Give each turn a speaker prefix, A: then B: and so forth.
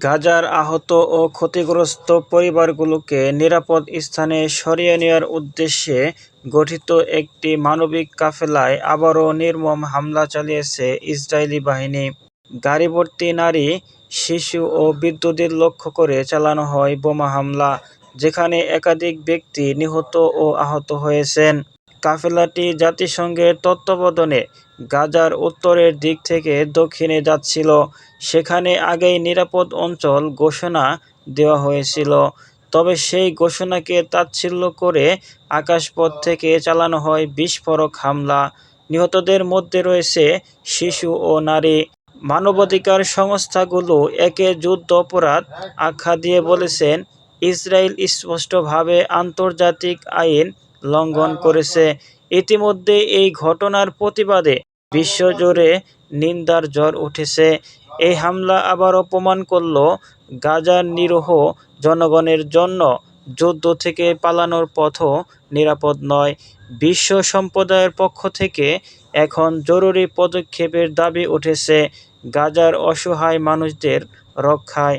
A: গাজার আহত ও ক্ষতিগ্রস্ত পরিবারগুলোকে নিরাপদ স্থানে সরিয়ে নেয়ার উদ্দেশ্যে গঠিত একটি মানবিক কাফেলায় আবারও নির্মম হামলা চালিয়েছে ইসরায়েলি বাহিনী। গাড়িভর্তি নারী, শিশু ও বৃদ্ধদের লক্ষ্য করে চালানো হয় বোমা হামলা, যেখানে একাধিক ব্যক্তি নিহত ও আহত হয়েছেন। কাফেলাটি জাতিসংঘের তত্ত্বাবধানে গাজার উত্তরের দিক থেকে দক্ষিণে যাচ্ছিল, সেখানে আগেই নিরাপদ অঞ্চল ঘোষণা দেওয়া হয়েছিল। তবে সেই ঘোষণাকে তাচ্ছিল্য করে আকাশপথ থেকে চালানো হয় বিস্ফোরক হামলা। নিহতদের মধ্যে রয়েছে শিশু ও নারী। মানবাধিকার সংস্থাগুলো একে যুদ্ধ অপরাধ আখ্যা দিয়ে বলেছেন ইসরায়েল স্পষ্টভাবে আন্তর্জাতিক আইন লঙ্ঘন করেছে। ইতিমধ্যে এই ঘটনার প্রতিবাদে বিশ্বজুড়ে নিন্দার জ্বর উঠেছে। এই হামলা আবার অপমান করল, গাজার নিরীহ জনগণের জন্য যুদ্ধ থেকে পালানোর পথও নিরাপদ নয়। বিশ্ব সম্প্রদায়ের পক্ষ থেকে এখন জরুরি পদক্ষেপের দাবি উঠেছে গাজার অসহায় মানুষদের রক্ষায়।